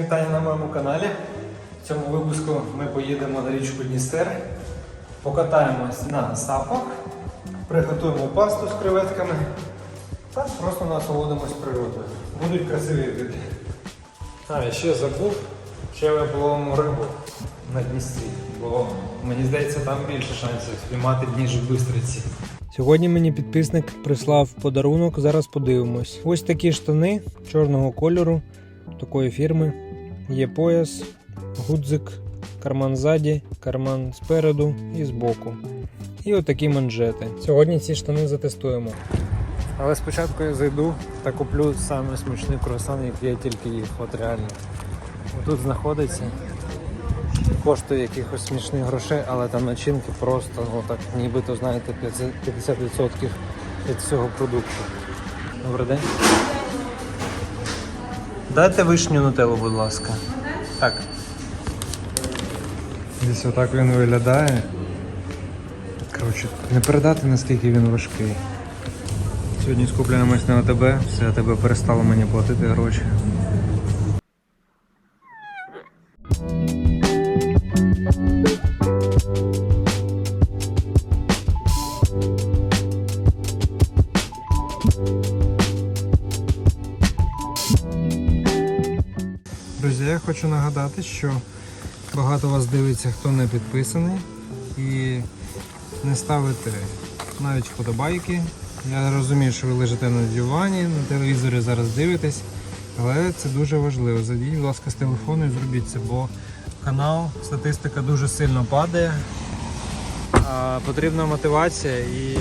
вітання на моєму каналі. В цьому випуску ми поїдемо на річку Дністер, покатаємось на сапах, приготуємо пасту з креветками та просто насолодимось природою. Будуть красиві види. А, я ще забув, ще ми половимо рибу на Дністрі, бо мені здається, там більше шансів спіймати, ніж в Бистриці. Сьогодні мені підписник прислав подарунок, зараз подивимось. Ось такі штани чорного кольору, такої фірми. Є пояс, гудзик, карман ззаді, карман спереду і збоку. І отакі манжети. Сьогодні ці штани затестуємо. Але спочатку я зайду та куплю саме смачний круасан, який я тільки їв. От реально. Тут знаходиться. Коштує якихось смішних грошей, але там начинки просто ну, так, нібито знаєте 50% від всього продукту. Добрий день. Дайте вишню нутеллу, будь ласка. Так. Десь отак він виглядає. Коротше, не передати наскільки він важкий. Сьогодні скупляємось на АТБ, все АТБ перестало мені платити гроші. Хочу нагадати, що багато вас дивиться, хто не підписаний і не ставите навіть вподобайки. Я розумію, що ви лежите на дивані, на телевізорі зараз дивитесь, але це дуже важливо. Зайдіть, будь ласка, з телефону і зробіть це, бо канал, статистика дуже сильно падає. А потрібна мотивація і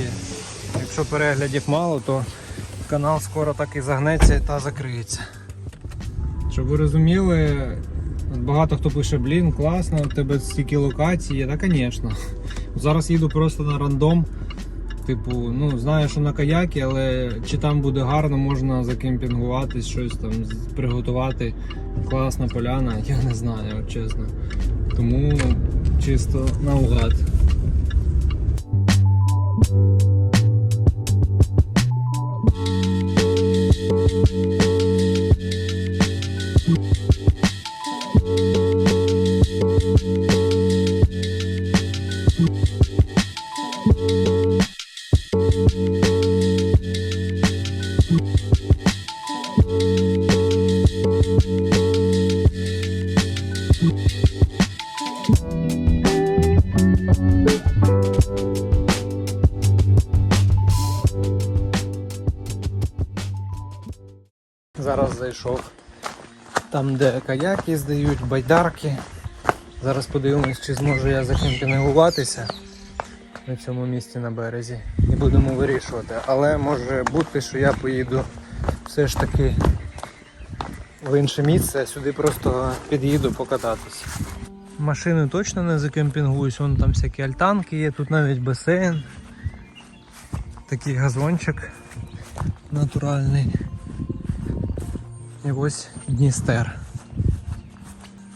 якщо переглядів мало, то канал скоро так і загнеться та закриється. Щоб ви розуміли, багато хто пише, блін, класно, у тебе стільки локацій є. Та, звісно. Зараз їду просто на рандом. Типу, ну знаю, що на каякі, але чи там буде гарно, можна закемпінгуватись, щось там приготувати. Класна поляна, я не знаю, от чесно. Тому чисто наугад. Зараз зайшов там, де каяки здають, байдарки. Зараз подивимось, чи зможу я закемпінгуватися на цьому місці на березі. І будемо вирішувати. Але може бути, що я поїду все ж таки в інше місце, сюди просто під'їду покататись. Машини точно не закемпінгуюсь, вон там всякі альтанки є, тут навіть басейн. Такий газончик натуральний. І ось Дністер.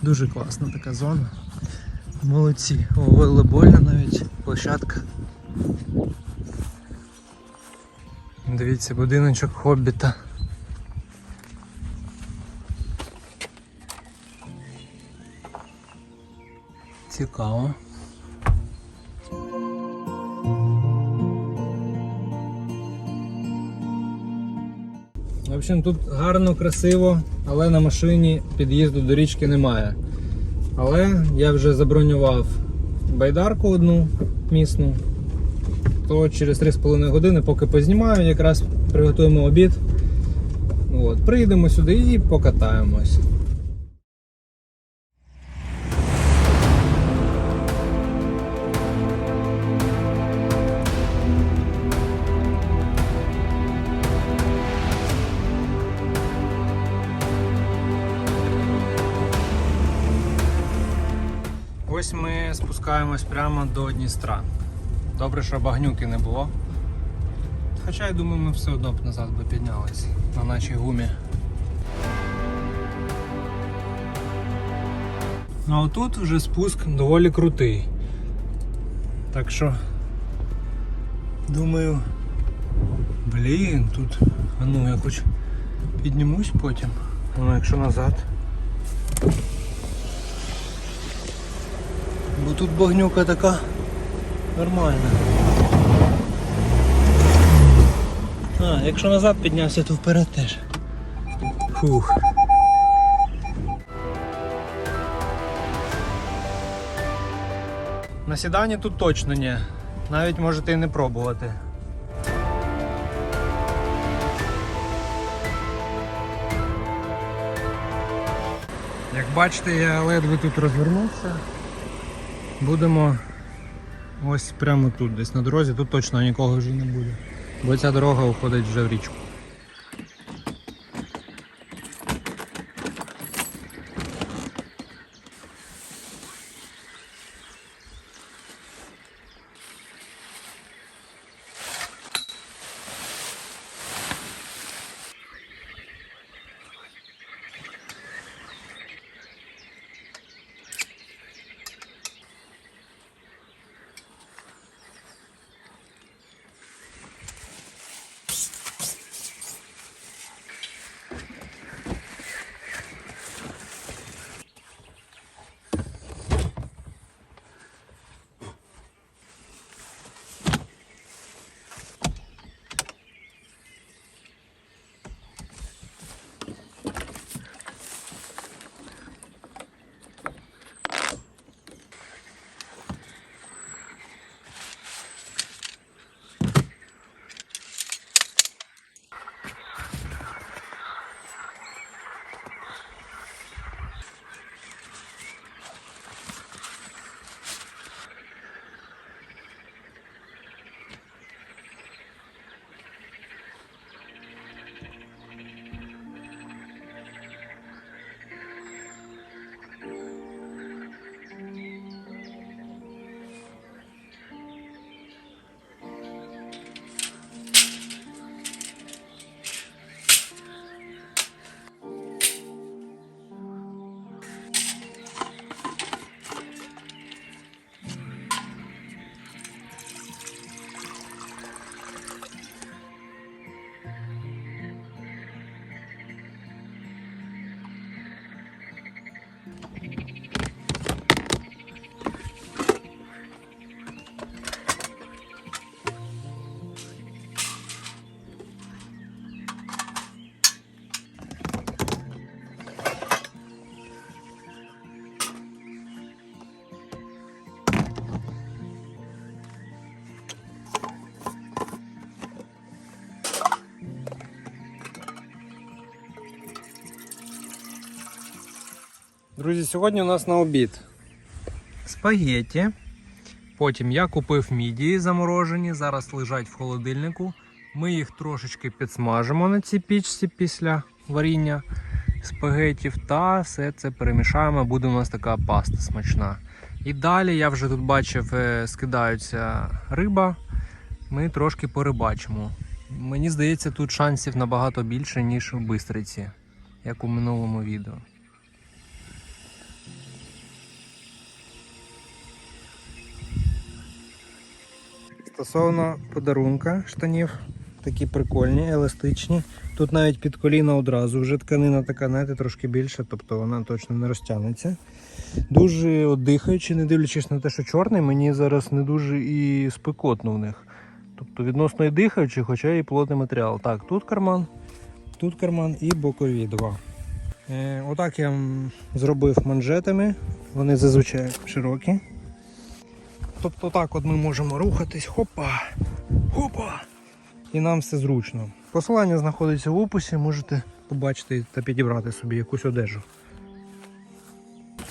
Дуже класна така зона. Молодці. Волейбольна навіть площадка. Дивіться, будиночок хобіта. Цікаво. Общем, тут гарно, красиво, але на машині під'їзду до річки немає. Але я вже забронював байдарку одну місну. То через 3,5 години, поки познімаю, якраз приготуємо обід. От, приїдемо сюди і покатаємось. Спускаємось прямо до Дністра. Добре, що багнюки не було. Хоча я думаю, ми все одно б назад би піднялись на нашій гумі. Ну а отут вже спуск доволі крутий. Так що, думаю, блін, тут. А ну я хоч піднімусь потім. Ну, якщо назад. Тут багнюка така нормальна. А, якщо назад піднявся, то вперед теж. Фух. На сіданні тут точно ні. Навіть можете і не пробувати. Як бачите, я ледве тут розвернувся. Будемо ось прямо тут, десь на дорозі, тут точно нікого вже не буде. Бо ця дорога уходить вже в річку. Друзі, сьогодні у нас на обід спагетті. Потім я купив мідії заморожені, зараз лежать в холодильнику. Ми їх трошечки підсмажимо на цій пічці після варіння спагетів та все це перемішаємо, буде у нас така паста смачна. І далі я вже тут бачив, е, скидається риба. Ми трошки порибачимо. Мені здається, тут шансів набагато більше, ніж у бистриці, як у минулому відео. Стосовно подарунка штанів, такі прикольні, еластичні. Тут навіть під коліна одразу вже тканина така, знаєте, трошки більша, тобто вона точно не розтягнеться. Дуже дихаючи, не дивлячись на те, що чорний, мені зараз не дуже і спекотно в них. Тобто відносно і дихаючи, хоча і плотний матеріал. Так, тут карман, тут карман і бокові два. Е, отак я зробив манжетами, вони зазвичай широкі. Тобто так от ми можемо рухатись, хопа, хопа. І нам все зручно. Посилання знаходиться в описі, можете побачити та підібрати собі якусь одежу.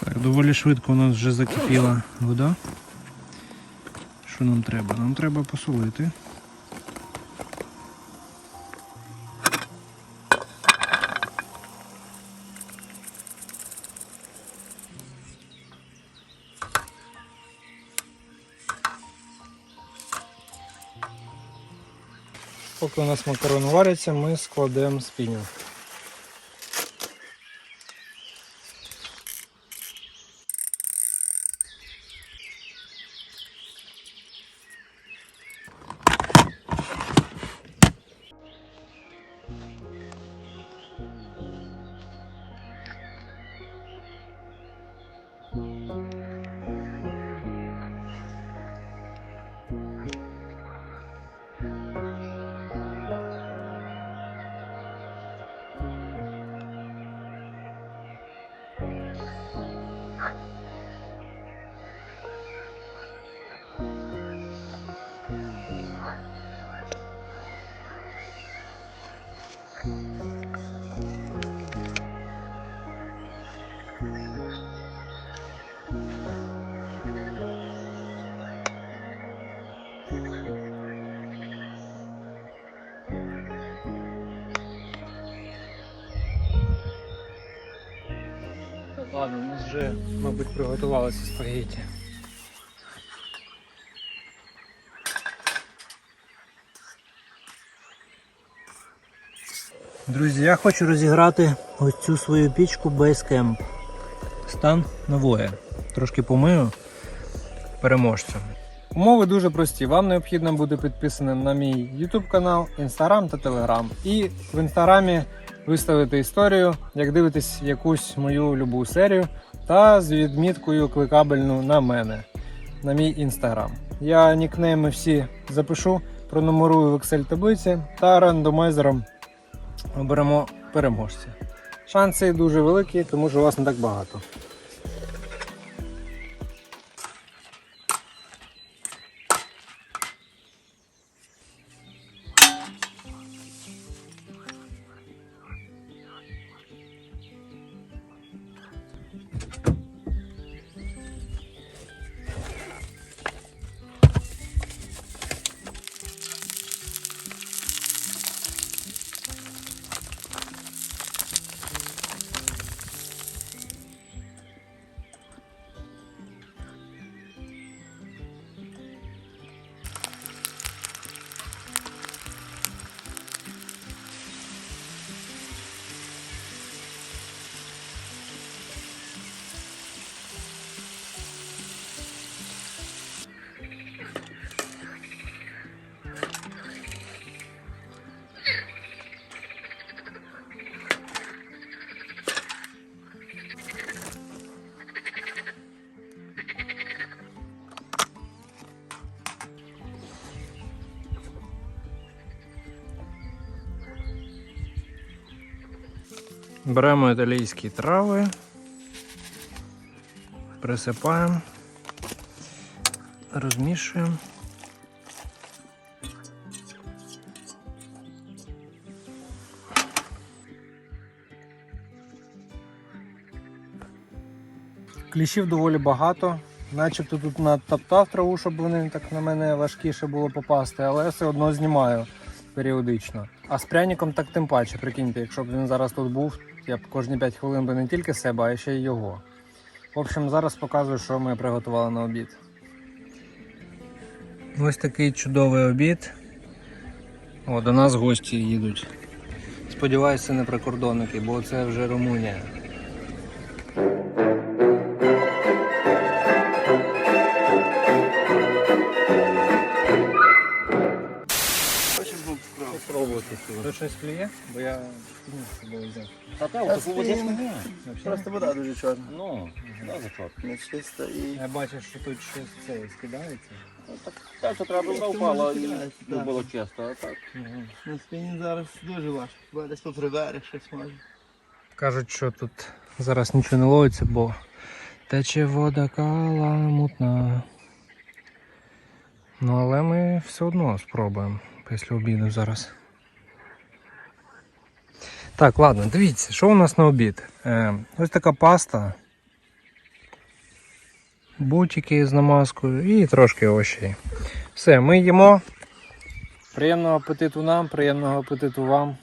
Так, доволі швидко у нас вже закипіла вода. Що нам треба? Нам треба посолити. Поки у нас макарон вариться, ми складемо спіню. Ладно, у нас вже, мабуть, приготувалися спагетті. Друзі, я хочу розіграти ось цю свою пічку Basecamp. Стан нової. Трошки помию переможця. Умови дуже прості. Вам необхідно бути підписаним на мій YouTube канал, Instagram та Telegram. І в інстаграмі виставити історію, як дивитесь якусь мою любу серію, та з відміткою кликабельну на мене, на мій інстаграм. Я нікнейми всі запишу, пронумерую в Excel таблиці та рандомайзером оберемо переможця. Шанси дуже великі, тому що вас не так багато. Беремо італійські трави, присипаємо, розмішуємо. Кліщів доволі багато. Начебто тут натоптав траву, щоб вони так на мене важкіше було попасти, але я все одно знімаю періодично. А з пряником так тим паче, прикиньте, якщо б він зараз тут був, я б кожні 5 хвилин би не тільки себе, а ще й його. В общем, зараз показую, що ми приготували на обід. Ось такий чудовий обід. О, до нас гості їдуть. Сподіваюся, не прикордонники, бо це вже Румунія. Тут щось клює, бо я з собою взяв. Та та, таку водичку. Просто вода дуже чорна. Ну, да, за що? Не чиста і. Я бачу, що тут щось це скидається. Ну, так, що треба було впало, і ну, було чисто, а так. На спині зараз дуже важко. Бо десь поприбереш щось може. Кажуть, що тут зараз нічого не ловиться, бо тече вода каламутна. Ну, але ми все одно спробуємо після обіду зараз. Так, ладно, дивіться, що у нас на обід? Е, ось така паста. Бутики з намазкою і трошки овочей. Все, ми їмо. Приємного апетиту нам, приємного апетиту вам.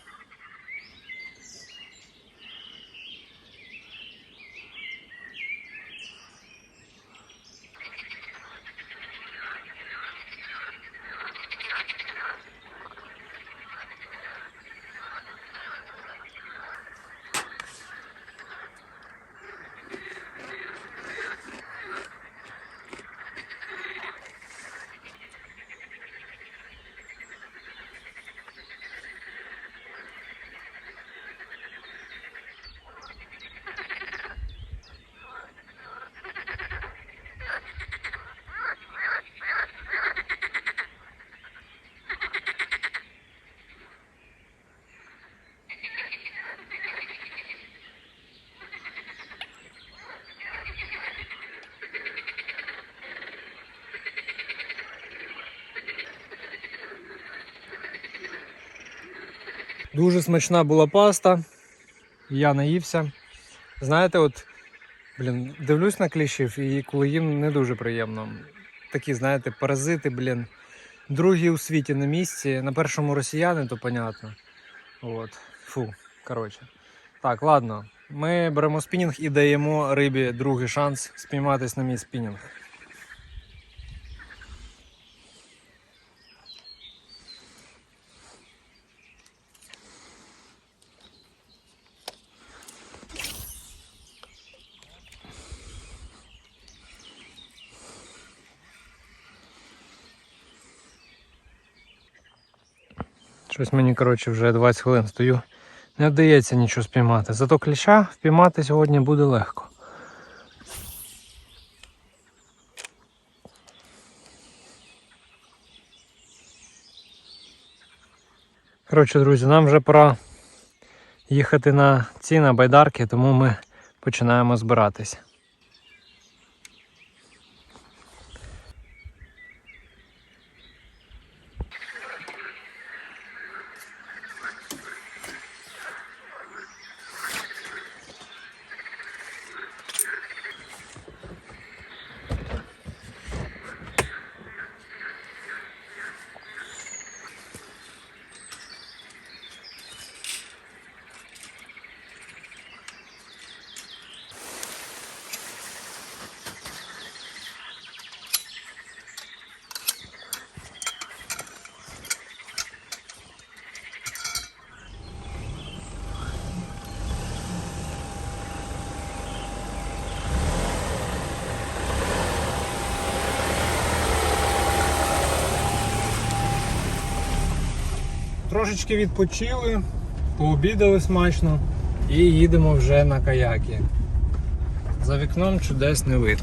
Дуже смачна була паста. Я наївся. Знаєте, от, блін, дивлюсь на кліщів і коли їм не дуже приємно. Такі, знаєте, паразити, блін. Другі у світі на місці. На першому росіяни, то понятно. От. Фу, коротше. Так, ладно. Ми беремо спінінг і даємо рибі другий шанс спійматись на мій спінінг. Щось мені, коротше, вже 20 хвилин стою. Не вдається нічого спіймати. Зато кліща впіймати сьогодні буде легко. Коротше, друзі, нам вже пора їхати на ці на байдарки, тому ми починаємо збиратись. Трошечки відпочили, пообідали смачно і їдемо вже на каяки. За вікном чудесний вид.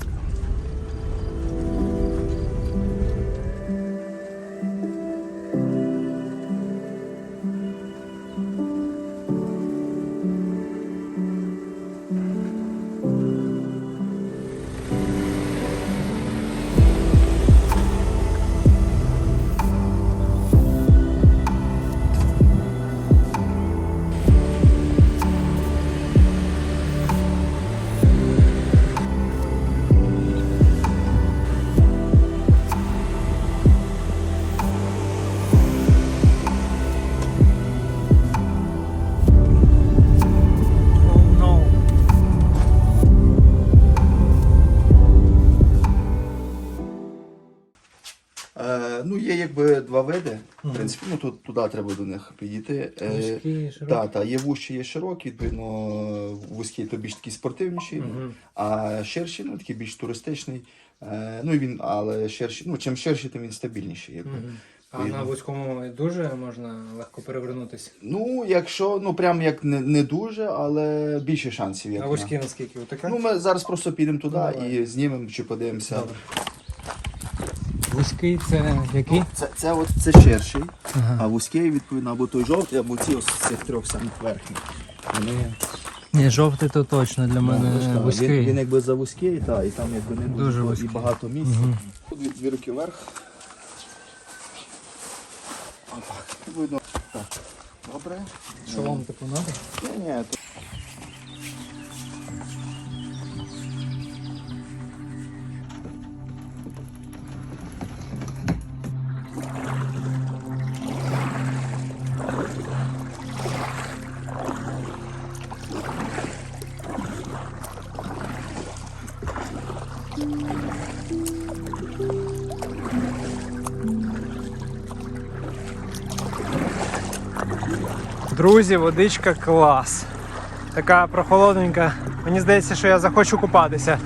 Є якби два види. В принципі, ну тут туди треба до них підійти. Е, Вузькі, широкі. Так, та, є вущі, є широкі, відповідно, вузькі то більш такі спортивніші, а ширші, ну такий більш туристичний. Е, ну і він, але ширші, ну чим ширший, тим він стабільніший. Якби. А на вузькому дуже можна легко перевернутися. Ну, якщо, ну прям як не, не дуже, але більше шансів. Як А на- вузькі наскільки? Отака? Ну, ми зараз просто підемо туди Давай. і знімемо чи подивимося. Добре. Вузький це який? Це, це, от, це ширший, Ага. а вузький, відповідно, або той жовтий, або ці ось з цих трьох самих верхніх. Вони Ні, жовтий то точно для мене Ну, він, вузький. він якби за вузький, та, і там якби не Дуже і багато місця. Дві, дві руки вверх. Отак. Видно. Так. Добре. Що вам типу надо? Ні, ні, Друзі, водичка клас. Така прохолодненька. Мені здається, що я захочу купатися,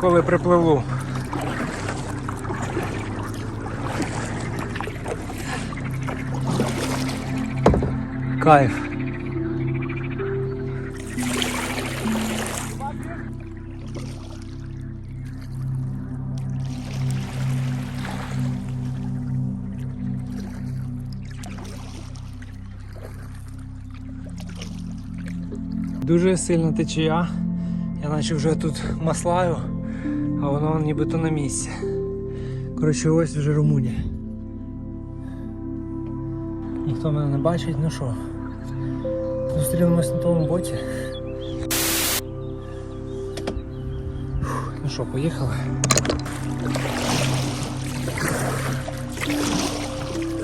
коли припливу. Кайф. Дуже сильна течія. Я наче вже тут маслаю, а воно нібито на місці. Коротше, ось вже Румунія. Ніхто мене не бачить, ну що. Зустрінемось на тому боті. Ну що, поїхали?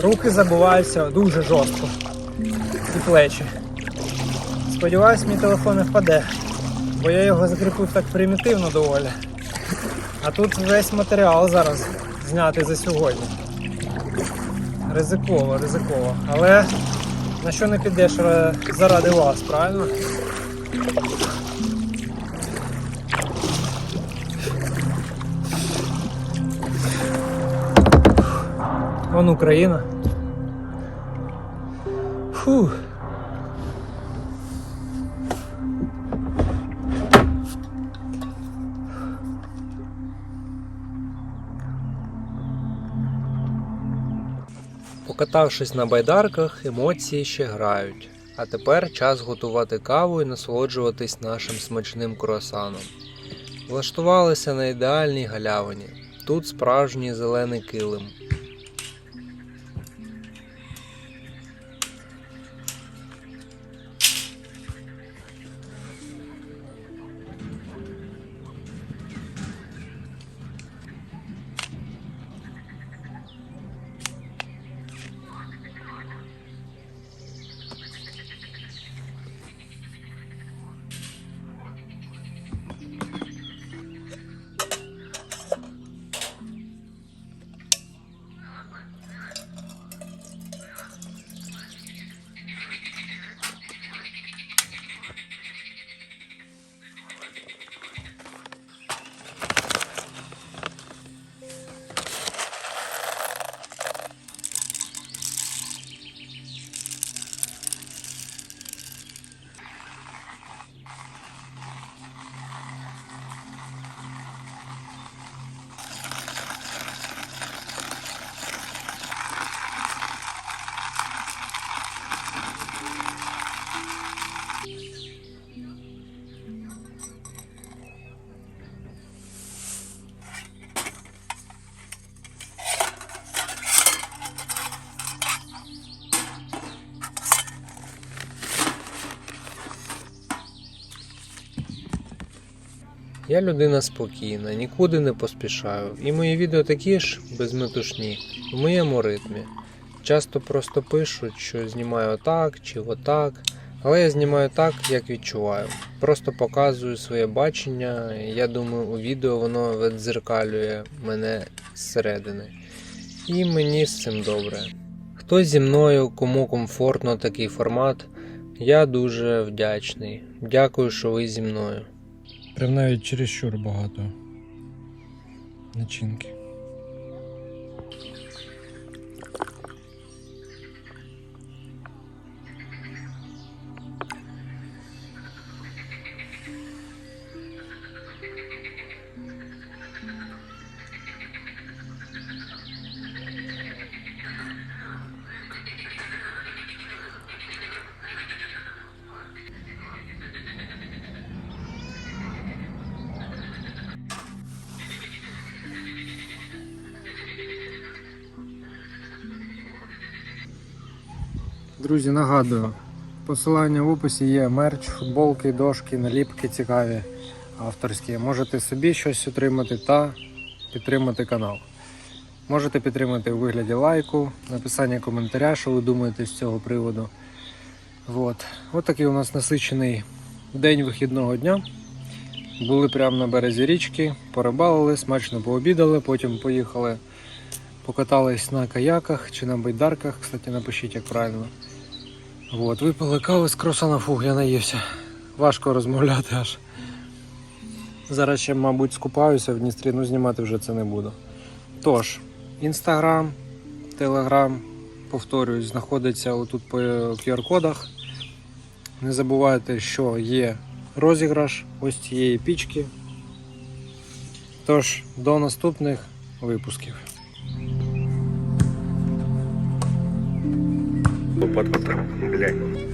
Руки забуваються дуже жорстко. І плечі. Сподіваюсь, мій телефон не впаде. бо я його закріпив так примітивно доволі. А тут весь матеріал зараз знятий за сьогодні. Ризиково, ризиково. Але на що не підеш заради вас, правильно? Вон Україна. Фух. Покатавшись на байдарках, емоції ще грають. А тепер час готувати каву і насолоджуватись нашим смачним круасаном. Влаштувалися на ідеальній галявині. Тут справжній зелений килим. Я людина спокійна, нікуди не поспішаю. І мої відео такі ж безметушні, в моєму ритмі. Часто просто пишуть, що знімаю отак чи отак, але я знімаю так, як відчуваю. Просто показую своє бачення. і Я думаю, у відео воно віддзеркалює мене зсередини. І мені з цим добре. Хтось зі мною, кому комфортно такий формат, я дуже вдячний. Дякую, що ви зі мною. Прям навіть чересчур багато начинки. Друзі, нагадую, посилання в описі є мерч, футболки, дошки, наліпки цікаві, авторські. Можете собі щось отримати та підтримати канал. Можете підтримати у вигляді лайку, написання коментаря, що ви думаєте з цього приводу. От. От такий у нас насичений день вихідного дня. Були прямо на березі річки, порибалили, смачно пообідали, потім поїхали, покатались на каяках чи на байдарках. Кстати, напишіть, як правильно. От, випили кави з кросана, фух, я наївся. Важко розмовляти аж. Зараз ще, мабуть, скупаюся в Дністрі, ну знімати вже це не буду. Тож, інстаграм, телеграм, повторюсь, знаходиться отут по QR-кодах. Не забувайте, що є розіграш ось цієї пічки. Тож, до наступних випусків. Лопатку там, блядь.